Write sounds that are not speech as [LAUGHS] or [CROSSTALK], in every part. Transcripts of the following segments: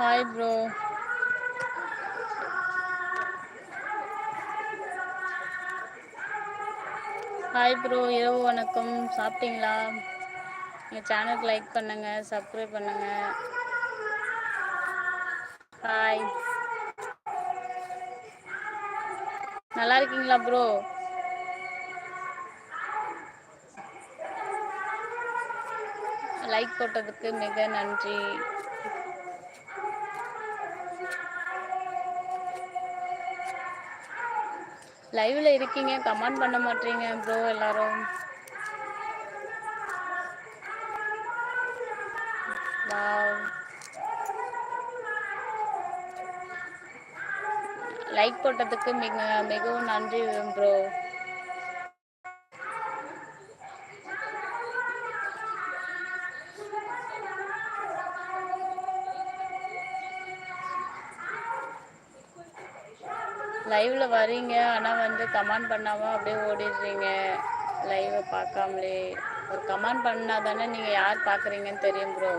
Hi bro hi bro இரவு வணக்கம். சாப்பிட்டீங்களா? எங்கள் சேனலுக்கு லைக் பண்ணுங்க சப்ஸ்கிரைப் பண்ணுங்க. ஹாய் நல்லா இருக்கீங்களா ப்ரோ லைக் போட்டதுக்கு மிக நன்றி. லைவ்ல இருக்கீங்க கமெண்ட் பண்ண மாட்டீங்க ப்ரோ எல்லாரும். வாவ் லைக் போட்டதுக்கு மிக மிகவும் நன்றி ப்ரோ லைவ்ல வரீங்க ஆனா வந்து கமெண்ட் பண்ணாம அப்படியே ஓடிடுறீங்க. லைவை பார்க்காமலே. ஒரு கமெண்ட் பண்ணாதானே நீங்க யார் பாக்குறீங்கன்னு தெரியும் ப்ரோ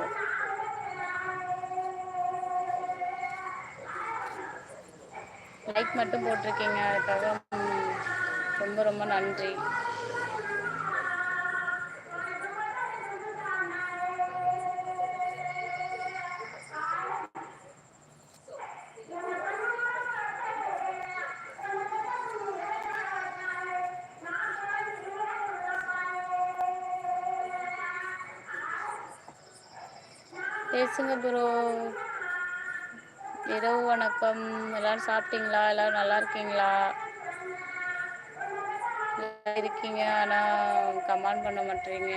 லைக் மட்டும் போட்டிருக்கீங்க அதுக்காக ரொம்ப ரொம்ப நன்றி. பேசுங்க ப்ரோ இரவு வணக்கம். எல்லாரும் சாப்பிட்டீங்களா? எல்லாரும் நல்லா இருக்கீங்களா? இருக்கீங்க. ஆனால் கமெண்ட் பண்ண மாட்டறீங்க.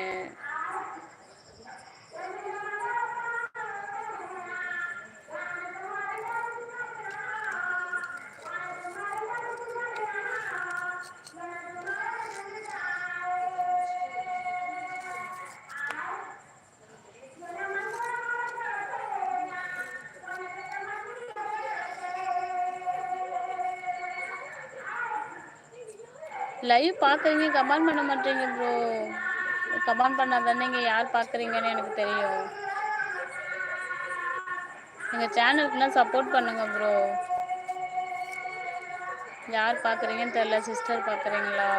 லைவ் பாக்குறீங்க கமெண்ட் பண்ண மாட்டீங்க ப்ரோ கமெண்ட் பண்ணாதானே நீங்க யார் பாக்குறீங்கன்னு எனக்கு தெரியும். எங்கள் சேனலுக்குலாம் சப்போர்ட் பண்ணுங்க ப்ரோ யார் பாக்குறீங்கன்னு தெரியல சிஸ்டர் பாக்குறீங்களா?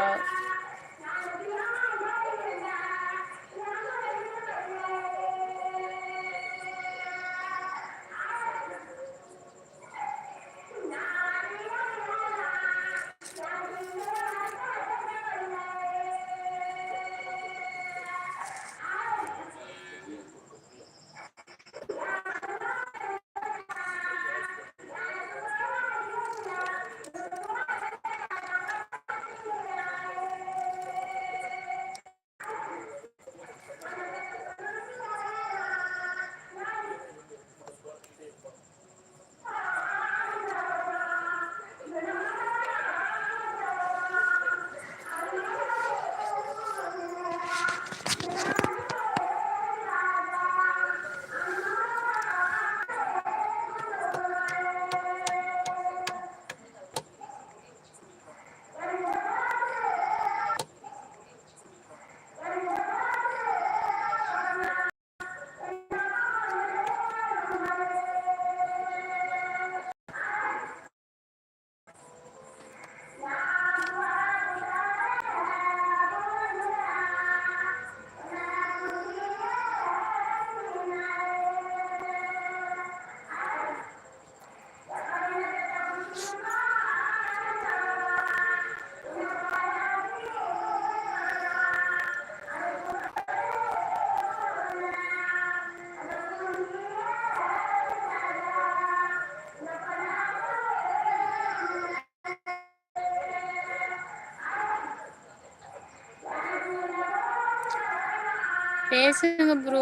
பேசுங்க ப்ரோ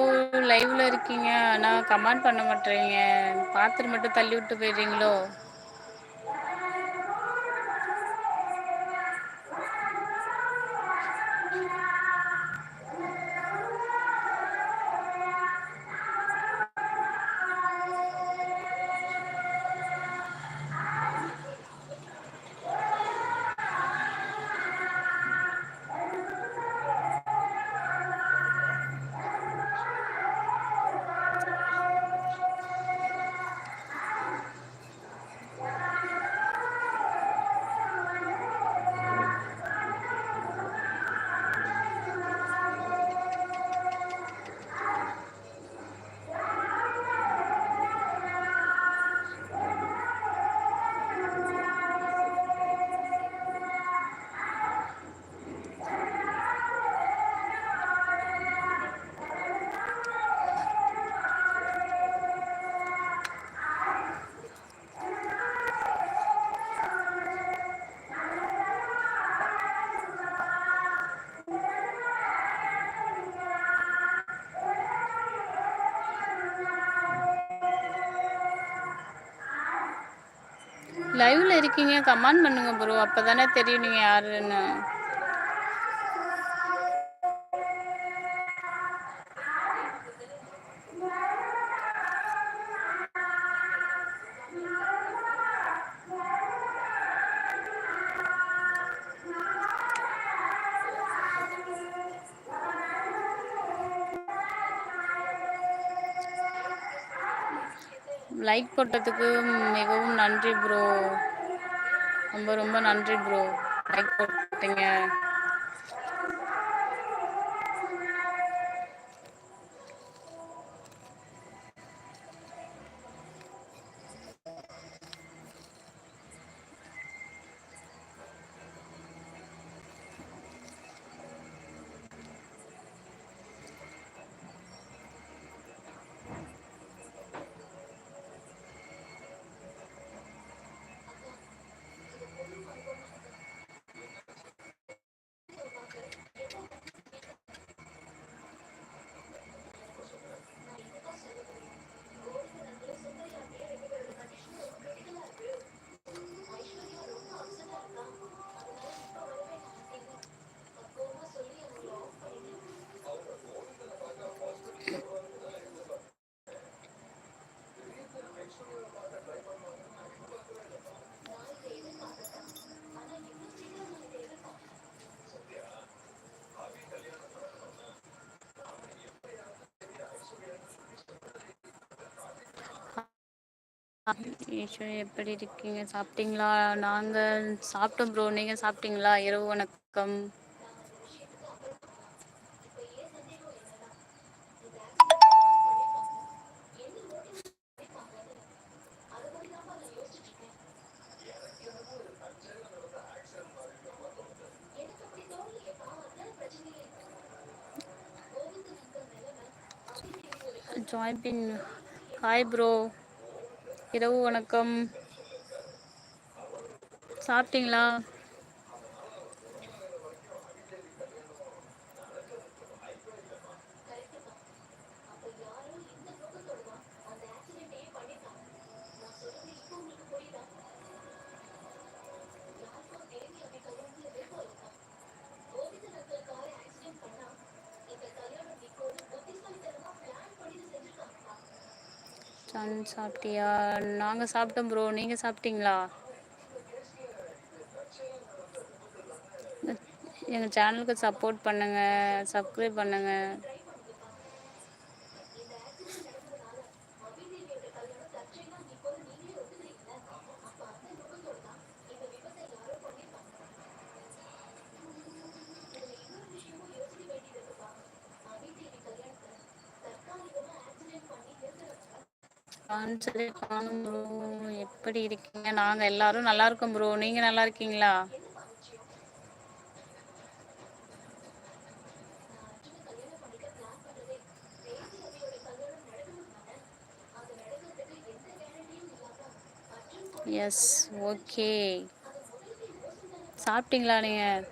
லைவ்ல இருக்கீங்க. ஆனா கமெண்ட் பண்ண மாட்டேறீங்க. பாத்துட்டு மட்டும் தள்ளி விட்டு போயிடுறீங்களோ? இருக்கீங்க? கமெண்ட் பண்ணுங்க ப்ரோ அப்பதானே தெரியும் நீங்க யாருன்னு. லைக் போட்டதுக்கு மிகவும் நன்றி ப்ரோ ரொம்ப ரொம்ப நன்றி ப்ரோ லைக் போட்டீங்க ஈஸ்வரி எப்படி இருக்கீங்க? சாப்பிட்டீங்களா? நாங்கள் சாப்பிட்டோம் ப்ரோ நீங்கள் சாப்பிட்டீங்களா? இரவு வணக்கம். ஜாயின் ஹாய் ப்ரோ இரவு வணக்கம். சாப்பிட்டீங்களா? சன் சாப்பிட்டியா? நாங்கள் சாப்பிட்டோம் ப்ரோ நீங்கள் சாப்பிட்டீங்களா? எங்கள் சேனலுக்கு சப்போர்ட் பண்ணுங்கள் சப்ஸ்கிரைப் பண்ணுங்கள் காமிச்சதே காணும் ப்ரோ எப்படி இருக்கீங்க? நாங்கள் எல்லாரும் நல்லா இருக்கோம் ப்ரோ. நீங்கள் நல்லா இருக்கீங்களா? எஸ் ஓகே சாப்பிட்டீங்களா நீங்கள்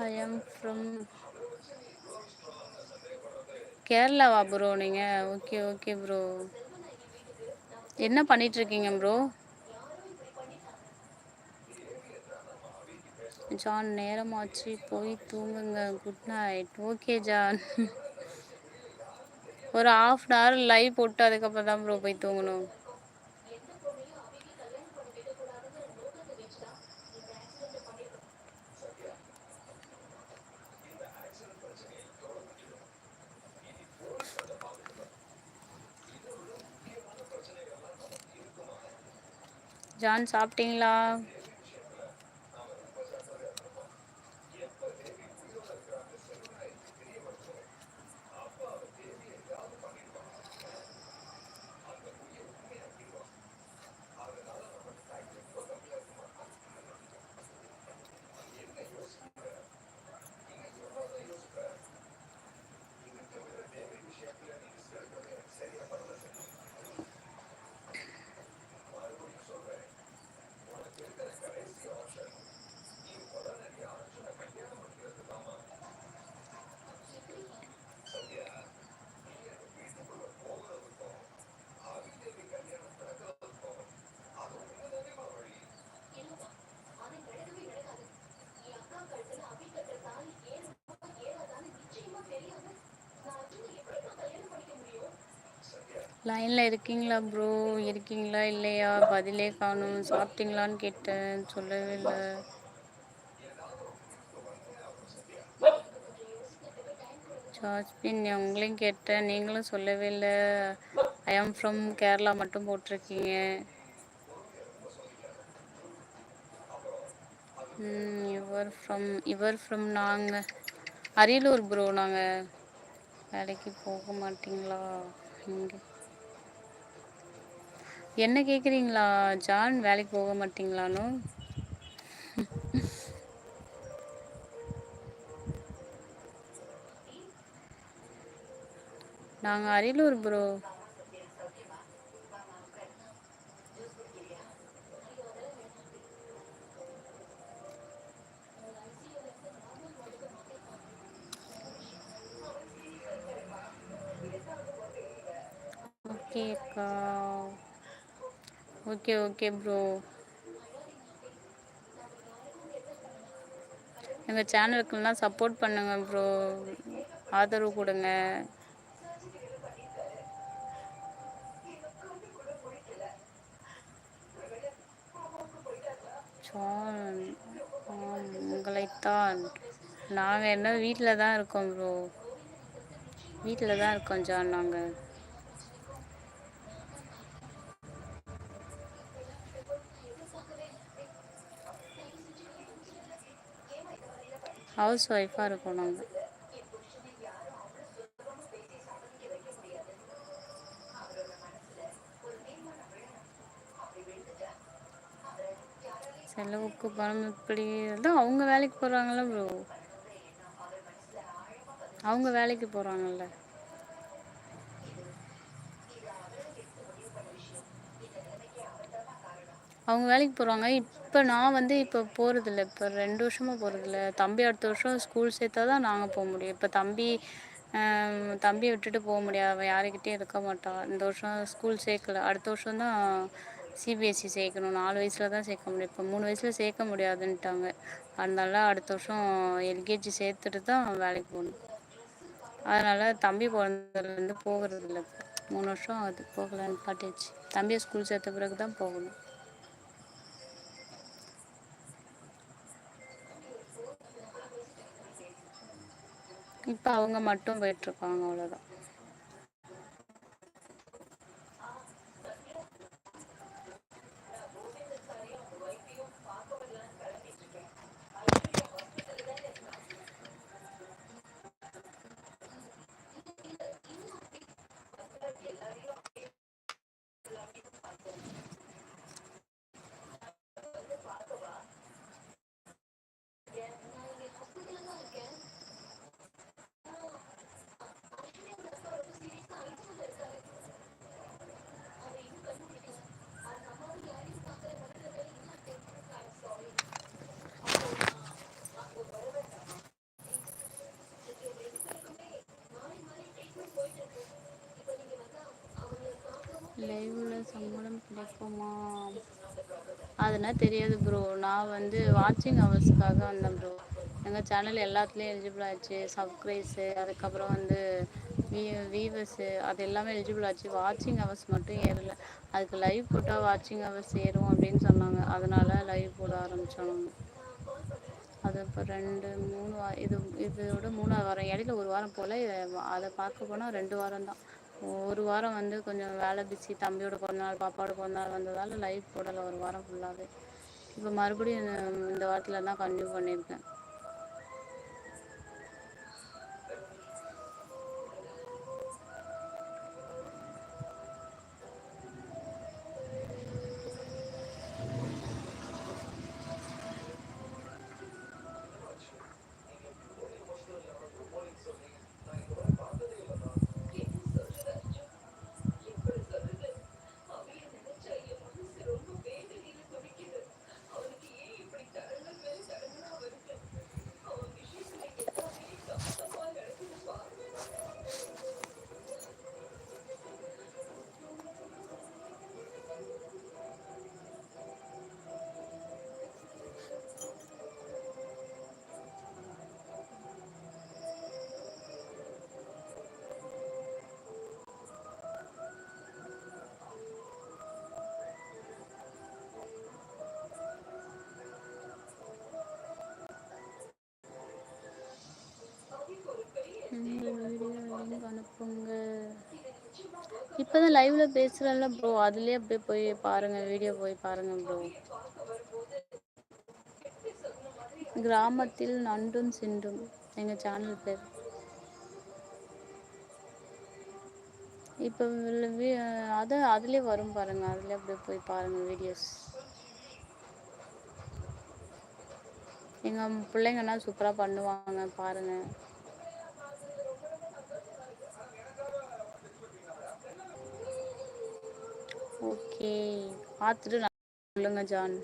ஐ எம் ஃப்ரம் கேரளாவா ப்ரோ நீங்கள் ஓகே ஓகே ப்ரோ என்ன பண்ணிகிட்ருக்கீங்க ப்ரோ ஜான் நேரமாச்சு. போய் தூங்குங்க. Good night okay John. [LAUGHS] ஒரு ஆஃப் அன் ஹவர் லைவ் போட்டு அதுக்கப்புறம் தான் ப்ரோ போய் தூங்கணும். ஜான் சாப்பிட்டீங்களா? லைனில் இருக்கீங்களா ப்ரோ இருக்கீங்களா இல்லையா? பதிலே காணும். சாப்பிட்டீங்களான்னு கேட்டேன். சொல்லவே இல்லை. சாச்மின் உங்களையும் கேட்டேன். நீங்களும் சொல்லவே இல்லை. ஐ ஆம் ஃப்ரம் கேரளா மட்டும் போட்டிருக்கீங்க. ம் யுவர் ஃப்ரம் யுவர் ஃப்ரம் நாங்கள் அரியலூர் ப்ரோ நாங்கள் வேலைக்கு போக மாட்டிங்களா? இங்கே என்ன கேட்குறீங்களா ஜான் வேலைக்கு போக மாட்டீங்களானு? நாங்கள் அரியலூர் ப்ரோ ஓகே அக்கா. ஓகே ஓகே ப்ரோ எங்கள் சேனலுக்குலாம் சப்போர்ட் பண்ணுங்க ப்ரோ ஆதரவு கொடுங்க. உங்களைத்தான். நாங்கள் என்ன வீட்டில் தான் இருக்கோம் ப்ரோ வீட்டில் தான் இருக்கோம் ஜான் நாங்கள் ஹவுஸ் ஒய்ஃபாக இருக்கோம் நாங்கள் செலவுக்கு பணம் இப்படி தான் அவங்க வேலைக்கு போறாங்கல்ல ப்ரோ அவங்க வேலைக்கு போகிறாங்கல்ல அவங்க வேலைக்கு போகிறாங்க இப்போ நான் வந்து இப்போ போகிறதில்ல இப்போ ரெண்டு வருஷமாக போகிறதில்ல தம்பி அடுத்த வருஷம் ஸ்கூல் சேர்த்தா தான் நாங்கள் போக முடியும். இப்போ தம்பி தம்பியை விட்டுட்டு போக முடியாது. அவன் யாருக்கிட்டே இருக்க மாட்டான். இந்த வருஷம் ஸ்கூல் சேர்க்கல. அடுத்த வருஷம் தான் சிபிஎஸ்சி சேர்க்கணும். நாலு வயசில் தான் சேர்க்க முடியும். இப்போ மூணு வயசில் சேர்க்க முடியாதுன்ட்டாங்க. அதனால அடுத்த வருஷம் எல்கேஜி சேர்த்துட்டு தான் வேலைக்கு போகணும். அதனால் தம்பி பிறந்ததுலேருந்து போகிறதில்ல. மூணு வருஷம் அது போகலான்னு பாட்டிச்சு தம்பியை ஸ்கூல் சேர்த்த பிறகு தான் போகணும். இப்போ அவங்க மட்டும் போயிட்டுருக்காங்க அவ்வளோதான் லைவ்ல சம்பளம் கிடைக்குமா? அதெல்லாம் தெரியாது ப்ரோ நான் வந்து வாட்சிங் ஹவர்ஸ்க்காக வந்தேன் ப்ரோ எங்கள் சேனல் எல்லாத்துலேயும் எலிஜிபிள் ஆச்சு. சப்ஸ்கிரைஸு அதுக்கப்புறம் வந்து வீ வீவர்ஸு அது எல்லாமே எலிஜிபிள் ஆச்சு. வாட்சிங் ஹவர்ஸ் மட்டும் ஏறல. அதுக்கு லைவ் போட்டால் வாட்சிங் ஹவர்ஸ் ஏறும் அப்படின்னு சொன்னாங்க. அதனால லைவ் போட ஆரம்பித்தோம் அது இப்போ ரெண்டு மூணு வா இது இதோட மூணாவது வாரம். இடையில ஒரு வாரம் போல் அதை பார்க்க போனால் ரெண்டு வாரம் தான். ஒரு வாரம் வந்து கொஞ்சம் வேலை பிஸி தம்பியோட பிறந்தநாள் பாப்பாவோட பிறந்தநாள் வந்ததால் லைவ் போடலை. ஒரு வாரம் ஃபுல்லாகவே இப்போ மறுபடியும் இந்த வாரத்தில் தான் கன்டினியூ பண்ணியிருக்கேன். இப்பதான் லைவ்ல பேசுறேன்ல ப்ரோ அதுலயே அப்படியே போய் பாருங்க வீடியோ போய் பாருங்க ப்ரோ கிராமத்தில் நண்டும் சென்றும். எங்க சேனல் பேர். இப்போ அது அதுலயே வரும் பாருங்க. அதுலயே அப்படியே போய் பாருங்க வீடியோஸ் எங்க பிள்ளைங்கன்னா சூப்பரா பண்ணுவாங்க பாருங்க. ஓகே. பார்த்துட்டு நான் சொல்லுங்க ஜான்.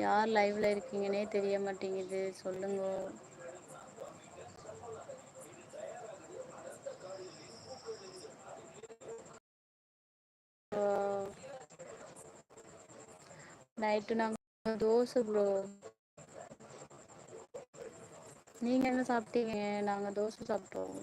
யார் லைவ்ல இருக்கீங்கன்னே தெரிய மாட்டேங்குது. சொல்லுங்க. நைட்டு நாங்கள் தோசை ப்ரோ நீங்க என்ன சாப்பிட்டீங்க? நாங்க தோசை சாப்பிட்டோம்.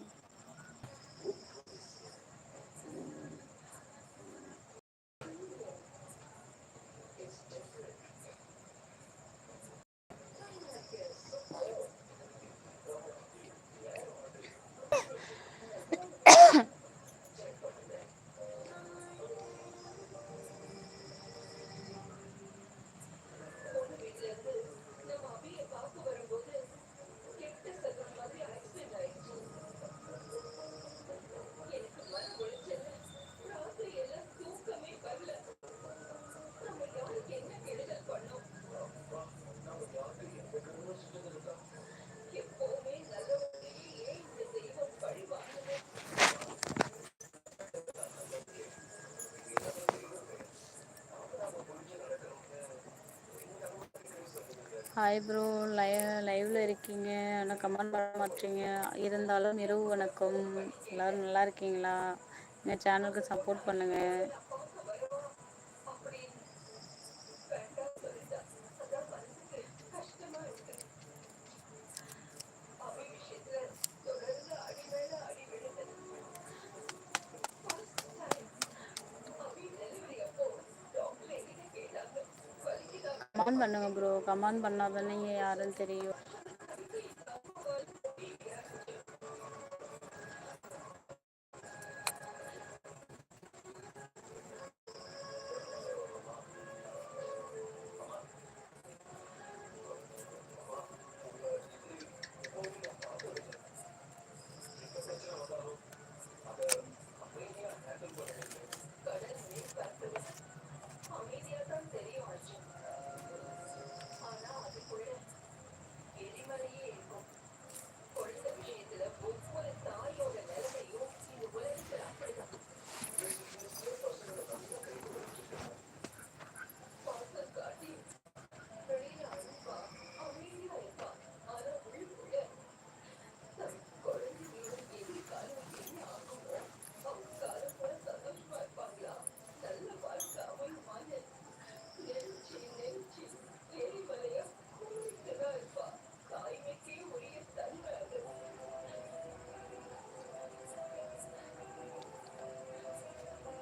ஹாய் ப்ரோ லைவ் லைவ்ல இருக்கீங்க. ஆனால் கமெண்ட் பண்ண மாட்டீங்க. இருந்தாலும் இரவு வணக்கம். எல்லாரும் நல்லா இருக்கீங்களா? எங்கள் சேனலுக்கு சப்போர்ட் பண்ணுங்கள் கமெண்ட் பண்ணுங்க ப்ரோ கமெண்ட் பண்ணாதானே யாருன்னு தெரியும்.